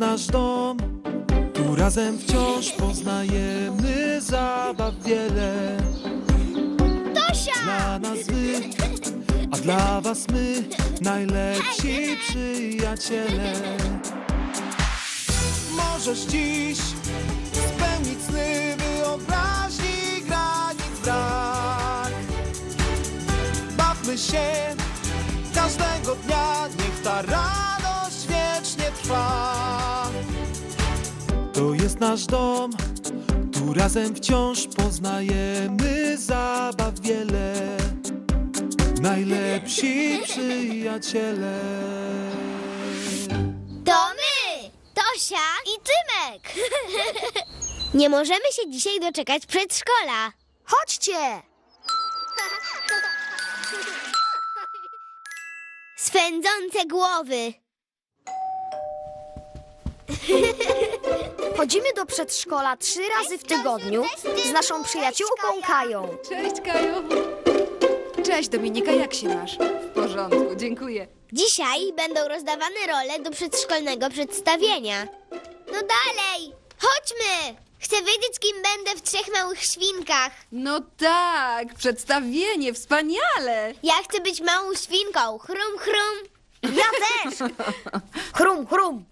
nasz dom, tu razem wciąż poznajemy zabaw wiele. Tosia! Dla nas wy, a dla was my, najlepsi przyjaciele. Możesz dziś spełnić sny wyobraźni granic brak. Bawmy się każdego dnia, niech ta radość wiecznie trwa. To jest nasz dom, tu razem wciąż poznajemy zabaw wiele. Najlepsi przyjaciele. To my! Tosia i Tymek! Nie możemy się dzisiaj doczekać przedszkola. Chodźcie! Swędzące głowy. Chodzimy do przedszkola trzy razy w tygodniu z naszą przyjaciółką Kają. Cześć, Kaju. Cześć, Dominika, jak się masz? W porządku, dziękuję. Dzisiaj będą rozdawane role do przedszkolnego przedstawienia. No dalej! Chodźmy! Chcę wiedzieć, kim będę w trzech małych świnkach. No tak, przedstawienie, wspaniale. Ja chcę być małą świnką. Chrum, chrum. Ja też! Chrum, chrum!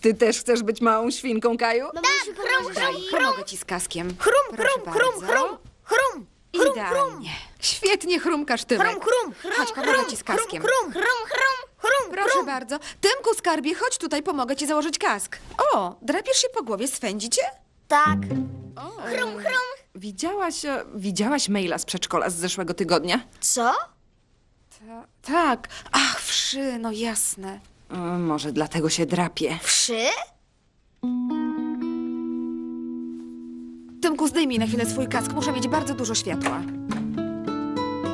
Ty też chcesz być małą świnką, Kaju? Tak, chrum, chrum, Pomogę ci z kaskiem. Chrum, Proszę chrum, chrum, bardzo. chrum! Chrum! Chrum, chrum! Idealnie. Świetnie chrumkasz, Tymek. Chrum, chrum! Chodź, pomogę ci z kaskiem. Chrum, chrum, chrum. chrum, Proszę chrum! bardzo. Tymku, skarbie, chodź tutaj, pomogę ci założyć kask. O, drapiesz się po głowie, swędzicie? Tak. Chrum, chrum. Widziałaś, e, widziałaś maila z przedszkola z zeszłego tygodnia? Co? Ta, tak. Ach, wszy, no jasne. E, może dlatego się drapie. Wszy? Tymku, zdejmij na chwilę swój kask, muszę mieć bardzo dużo światła.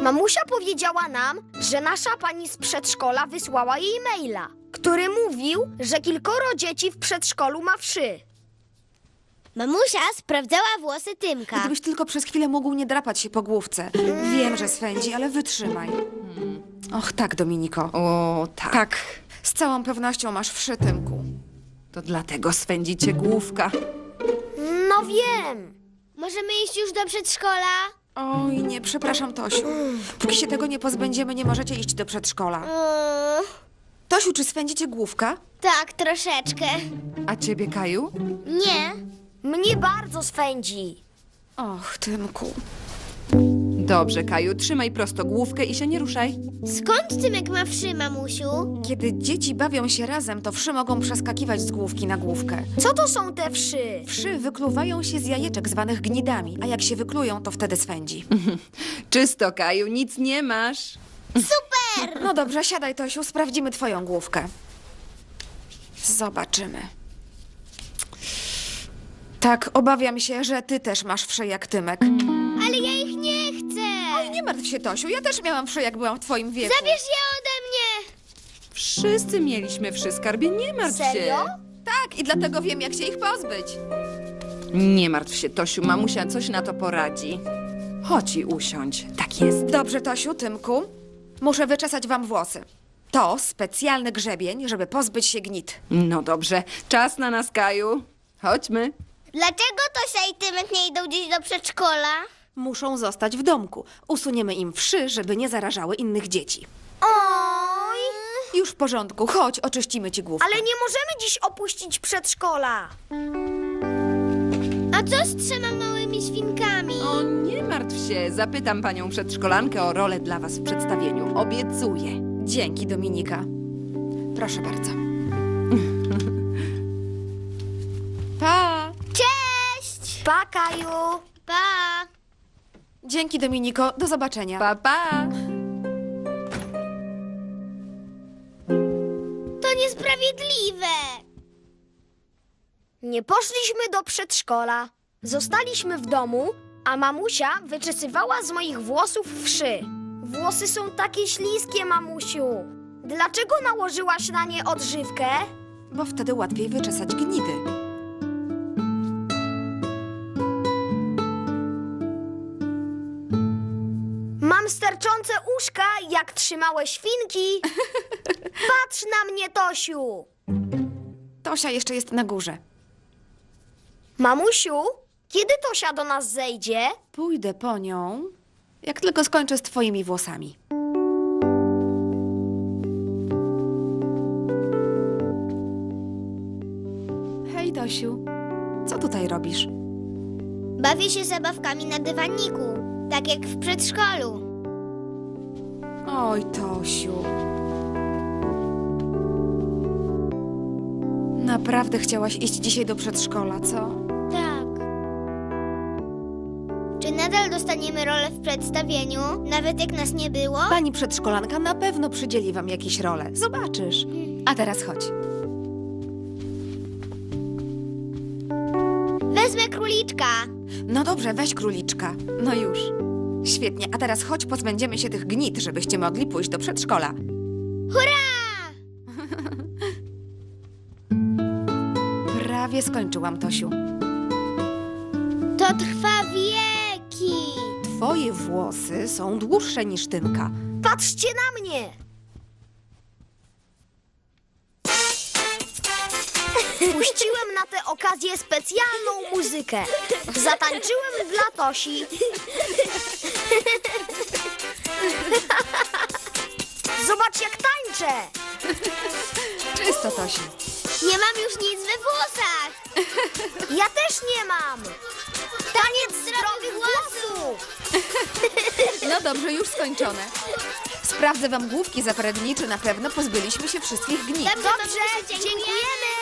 Mamusia powiedziała nam, że nasza pani z przedszkola wysłała jej maila, który mówił, że kilkoro dzieci w przedszkolu ma wszy. Mamusia sprawdzała włosy Tymka. Gdybyś tylko przez chwilę mógł nie drapać się po główce. Wiem, że swędzi, ale wytrzymaj. Och, tak, Dominiko. O, tak. Tak, z całą pewnością masz wszy, Tymku. To dlatego swędzi cię główka. No wiem. Możemy iść już do przedszkola? Oj, nie, przepraszam, Tosiu. Póki się tego nie pozbędziemy, nie możecie iść do przedszkola. Mm, Tosiu, czy swędzicie główka? tak, troszeczkę. A ciebie, Kaju? Nie. Mnie bardzo swędzi. Och, Tymku. Dobrze, Kaju, trzymaj prosto główkę i się nie ruszaj. Skąd Tymek ma wszy, mamusiu? Kiedy dzieci bawią się razem, to wszy mogą przeskakiwać z główki na główkę. Co to są te wszy? Wszy wykluwają się z jajeczek zwanych gnidami, a jak się wyklują, to wtedy swędzi. Czysto, Kaju, nic nie masz. Super! No dobrze, siadaj, Tosiu, sprawdzimy twoją główkę. Zobaczymy. Tak, obawiam się, że ty też masz wszy jak Tymek. Ale ja ich nie nie martw się, Tosiu, ja też miałam wszy, jak byłam w twoim wieku. Zabierz je ode mnie. Wszyscy mieliśmy wszy, skarbie, nie martw Serio? Tak, i dlatego wiem, jak się ich pozbyć. Nie martw się, Tosiu, mamusia coś na to poradzi. Chodź i usiądź. Tak jest. Dobrze, Tosiu, Tymku. Muszę wyczesać wam włosy. To specjalny grzebień, żeby pozbyć się gnit. No dobrze, czas na nas, Kaju. Chodźmy. Dlaczego Tosia i Tymek nie idą dziś do przedszkola? Muszą zostać w domku. Usuniemy im wszy, żeby nie zarażały innych dzieci. Oj! Już w porządku, chodź, oczyścimy ci główkę. Ale nie możemy dziś opuścić przedszkola. A co z trzema małymi świnkami? O, nie martw się. Zapytam panią przedszkolankę o rolę dla was w przedstawieniu. Obiecuję. Dzięki, Dominika. Proszę bardzo. Pa! Cześć! Pa, Kaju. Pa! Dzięki, Dominiko. Do zobaczenia. Pa, pa! To niesprawiedliwe. Nie poszliśmy do przedszkola. Zostaliśmy w domu, a mamusia wyczesywała z moich włosów wszy. Włosy są takie śliskie, mamusiu. Dlaczego nałożyłaś na nie odżywkę? Bo wtedy łatwiej wyczesać gnidy. Mam sterczące uszka, jak trzymałe świnki. Patrz na mnie, Tosiu. Tosia jeszcze jest na górze. Mamusiu, kiedy Tosia do nas zejdzie? Pójdę po nią, jak tylko skończę z twoimi włosami. Hej, Tosiu. Co tutaj robisz? Bawię się zabawkami na dywaniku, tak jak w przedszkolu. Oj, Tosiu. Naprawdę chciałaś iść dzisiaj do przedszkola, co? Tak. Czy nadal dostaniemy rolę w przedstawieniu, nawet jak nas nie było? Pani przedszkolanka na pewno przydzieli wam jakieś role. Zobaczysz. A teraz chodź. Wezmę króliczka. No dobrze, weź króliczka. No już. Świetnie, a teraz chodź, pozbędziemy się tych gnit, żebyście mogli pójść do przedszkola. Hurra! Prawie skończyłam, Tosiu. To trwa wieki. Twoje włosy są dłuższe niż Tymka. Patrzcie na mnie! Puściłem na tę okazję specjalną muzykę. Zatańczyłem dla Tosi. Zobacz, jak tańczę! Czysto, Tosiu. Nie mam już nic we włosach. Ja też nie mam! Taniec zdrowych włosów! No dobrze, już skończone. Sprawdzę wam główki za parę dni, czy na pewno pozbyliśmy się wszystkich gnit. Dobrze, dziękujemy!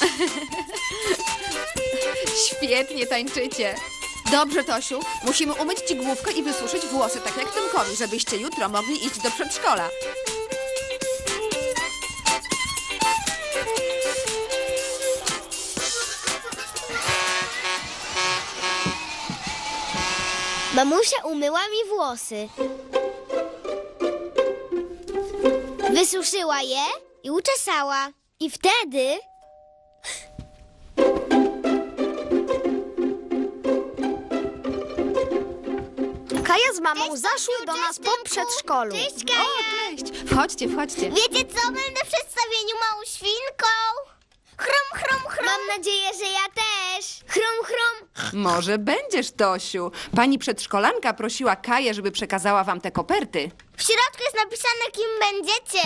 Świetnie tańczycie. Dobrze, Tosiu. Musimy umyć ci główkę i wysuszyć włosy, tak jak Tymkowi, żebyście jutro mogli iść do przedszkola. Mamusia umyła mi włosy. Wysuszyła je i uczesała. I wtedy Kaja z mamą Cześć, zaszły do nas po przedszkolu. Cześć, Kaja! Cześć. Wchodźcie, wchodźcie. Wiecie co? Będę w przedstawieniu małą świnką. Chrom, chrom, chrom. Mam nadzieję, że ja też. Chrom, chrom. Może będziesz, Tosiu. Pani przedszkolanka prosiła Kaję, żeby przekazała wam te koperty. W środku jest napisane, kim będziecie.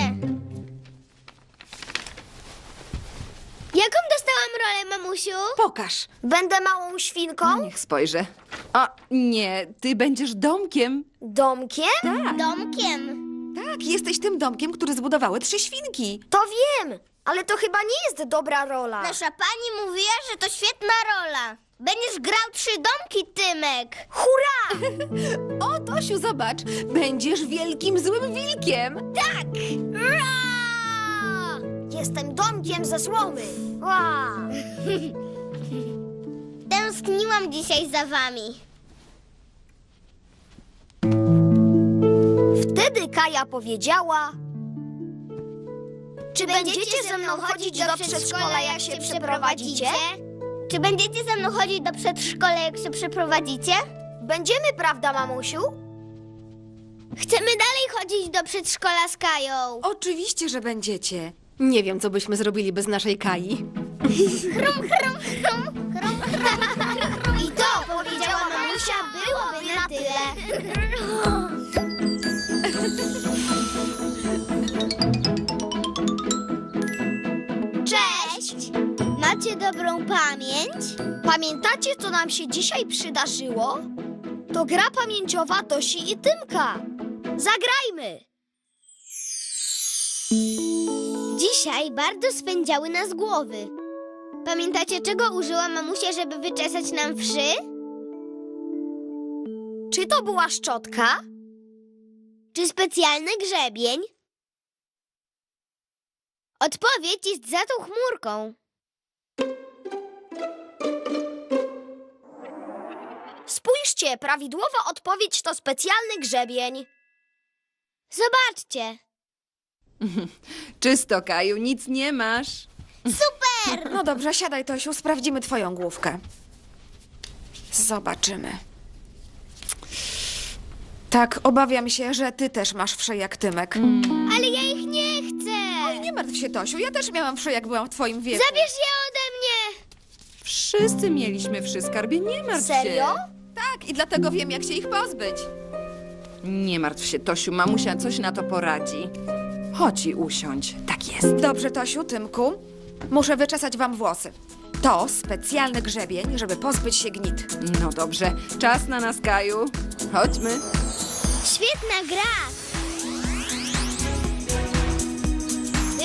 Jaką dostałam rolę, mamusiu? Pokaż. Będę małą świnką? Niech spojrzę. O, nie, ty będziesz domkiem. Domkiem? Tak, Domkiem. tak, jesteś tym domkiem, który zbudowały trzy świnki. To wiem, ale to chyba nie jest dobra rola. Nasza pani mówiła, że to świetna rola. Będziesz grał trzy domki, Tymek. Hurra! O, Tosiu, zobacz, będziesz wielkim złym wilkiem. Tak! Ra! Jestem domkiem ze słomy. Ła! Tęskniłam dzisiaj za wami. Wtedy Kaja powiedziała: Czy będziecie ze mną chodzić do przedszkola, jak się przeprowadzicie? Czy będziecie ze mną chodzić do przedszkola, jak się przeprowadzicie? Będziemy, prawda, mamusiu? Chcemy dalej chodzić do przedszkola z Kają. Oczywiście, że będziecie. Nie wiem, co byśmy zrobili bez naszej Kai. I Cześć! Macie dobrą pamięć? Pamiętacie, co nam się dzisiaj przydarzyło? To gra pamięciowa Tosi i Tymka. Zagrajmy! Dzisiaj bardzo spędziały nas głowy. Pamiętacie, czego użyła mamusia, żeby wyczesać nam wszy? Czy to była szczotka? Czy specjalny grzebień? Odpowiedź jest za tą chmurką. Spójrzcie, prawidłowa odpowiedź to specjalny grzebień. Zobaczcie. Czysto, Kaju, nic nie masz. Super! No dobrze, siadaj, Tosiu, sprawdzimy twoją główkę. Zobaczymy. Tak, obawiam się, że ty też masz wsze jak Tymek. Ale ja ich nie chcę. Nie martw się, Tosiu. Ja też miałam wszy, jak byłam w twoim wieku. Zabierz je ode mnie! Wszyscy mieliśmy wszy, skarbie, nie martw Serio? się. Tak, i dlatego wiem, jak się ich pozbyć. Nie martw się, Tosiu, mamusia coś na to poradzi. Chodź i usiądź. Tak jest. Dobrze, Tosiu, Tymku. Muszę wyczesać wam włosy. To specjalny grzebień, żeby pozbyć się gnit. No dobrze, czas na nas, Kaju. Chodźmy. Świetna gra!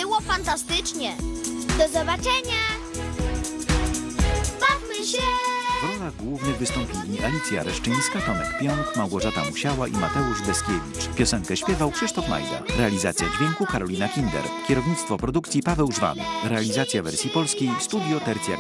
Było fantastycznie. Do zobaczenia! Bawmy się! W rolach głównych wystąpili Alicja Reszczyńska, Tomek Pionk, Małgorzata Musiała i Mateusz Deskiewicz. Piosenkę śpiewał Krzysztof Majda. Realizacja dźwięku Karolina Kinder. Kierownictwo produkcji Paweł Żwan. Realizacja wersji polskiej Studio Tercja